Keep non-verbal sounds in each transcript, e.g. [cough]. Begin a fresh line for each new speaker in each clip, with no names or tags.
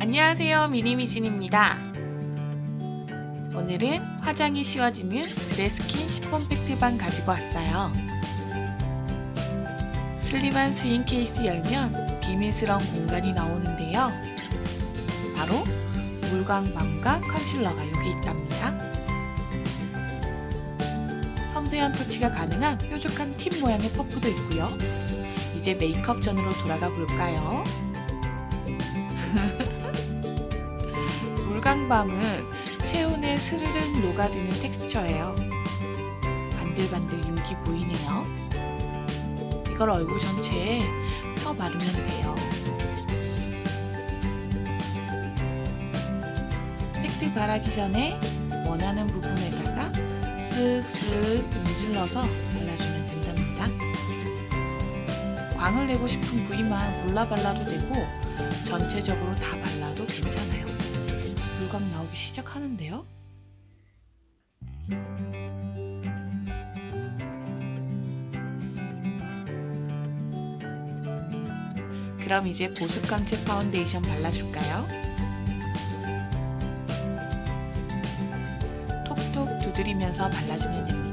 안녕하세요. 미니미진입니다. 오늘은 화장이 쉬워지는 드레스킨 시폰 팩트방 가지고 왔어요. 슬림한 스윙 케이스 열면 비밀스러운 공간이 나오는데요. 바로 물광밤과 컨실러가 여기 있답니다. 섬세한 터치가 가능한 뾰족한 팁 모양의 퍼프도 있고요 이제 메이크업 전으로 돌아가 볼까요? [laughs] 물광밤은 체온에 스르륵 녹아드는 텍스처예요. 반들반들 윤기 보이네요. 이걸 얼굴 전체에 펴 바르면 돼요. 팩트 바르기 전에 원하는 부분에다가 쓱쓱 문질러서 광을 내고 싶은 부위만 골라 발라도 되고 전체적으로 다 발라도 괜찮아요. 물광 나오기 시작하는데요. 그럼 이제 보습 강체 파운데이션 발라줄까요? 톡톡 두드리면서 발라주면 됩니다.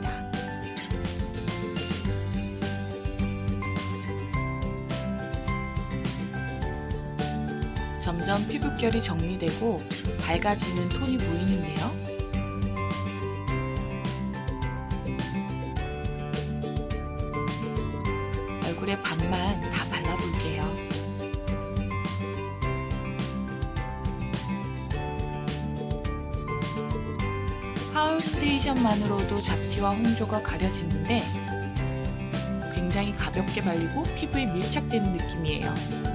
점점 피부결이 정리되고 밝아지는 톤이 보이는데요. 얼굴에 반만 다 발라볼게요. 파운데이션만으로도 잡티와 홍조가 가려지는데 굉장히 가볍게 발리고 피부에 밀착되는 느낌이에요.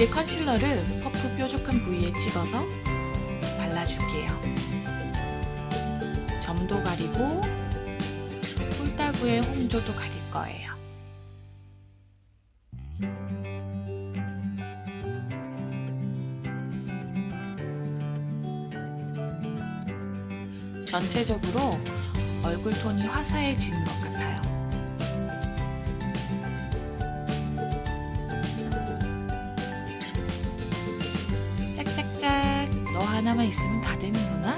이제 컨실러를 퍼프 뾰족한 부위에 찍어서 발라줄게요. 점도 가리고 꿀따구의 홍조도 가릴 거예요. 전체적으로 얼굴 톤이 화사해지는 것 같아요. 하나만 있으면 다 되는구나.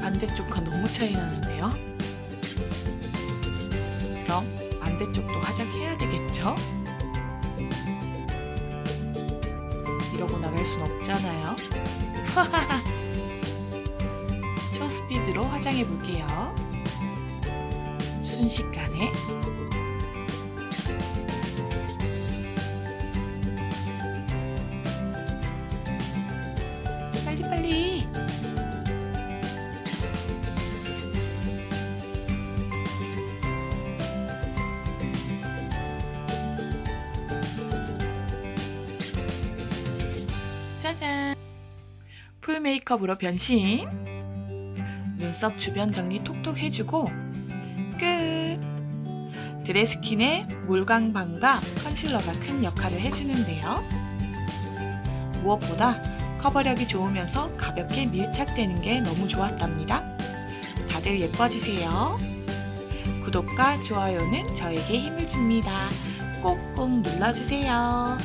반대쪽과 너무 차이 나는데요. 그럼 반대쪽도 화장해야 되겠죠? 이러고 나갈 순 없잖아요. [laughs] 초스피드로 화장해 볼게요. 순식간에 짜잔 풀 메이크업으로 변신 눈썹 주변 정리 톡톡 해주고 끝 드레스킨의 물광방과 컨실러가 큰 역할을 해주는데요 무엇보다 커버력이 좋으면서 가볍게 밀착되는 게 너무 좋았답니다. 다들 예뻐지세요. 구독과 좋아요는 저에게 힘을 줍니다. 꼭꼭 눌러주세요.